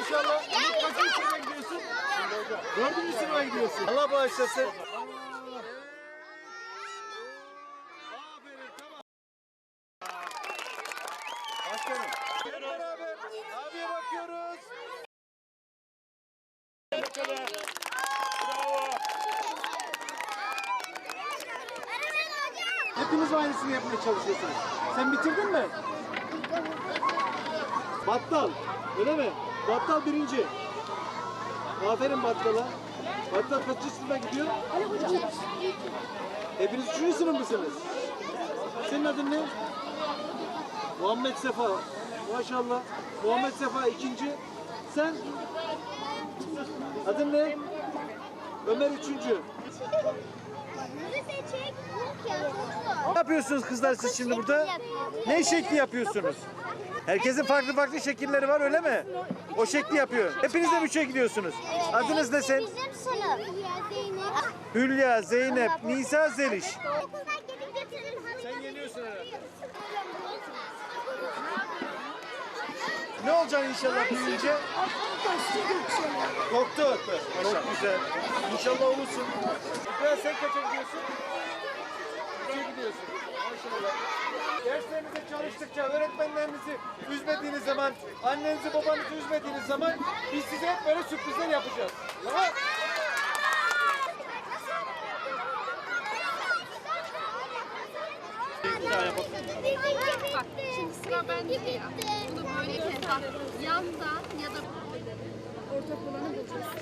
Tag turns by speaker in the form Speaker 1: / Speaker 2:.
Speaker 1: Maşallah. Umut kaçıncı sınıfa gidiyorsun? Dördüncü sınıfa gidiyorsun. Allah bağışlasın. Başkanım. Hep beraber abiye bakıyoruz. Hepiniz aynısını yapmaya çalışıyorsunuz. Sen bitirdin mi? Battal. Öyle mi? Battal birinci. Aferin Battal'a. Battal kaçıncı sınıfa gidiyor? Hepiniz üçüncü sınıf mısınız? Senin adın ne? Muhammed Sefa. Maşallah. Muhammed Sefa ikinci. Sen? Adın ne? Ömer üçüncü. Ne yapıyorsunuz kızlar siz şimdi burada? Ne şekli yapıyorsunuz? Herkesin farklı farklı şekilleri var öyle mi? O şekli yapıyor. Hepiniz de bütçe gidiyorsunuz. Adınız ne sen?
Speaker 2: Bizim sınıf.
Speaker 1: Hülya, Zeynep, Nisa, Zeliş. Sen geliyorsun herhalde. Ne olacaksın inşallah büyüyünce? Doktor. Çok güzel. İnşallah olursun. Biraz sen kaça gidiyorsun? Üçe gidiyorsun. Maşallah. Derslerinizde çalıştıkça, öğretmenlerinizi üzmediğiniz zaman, annenizi babanızı üzmediğiniz zaman biz size hep böyle sürprizler yapacağız. Tamam?
Speaker 3: Bak ya. Bunu böyle keser. Yandan ya da ortak olanı bulacağız.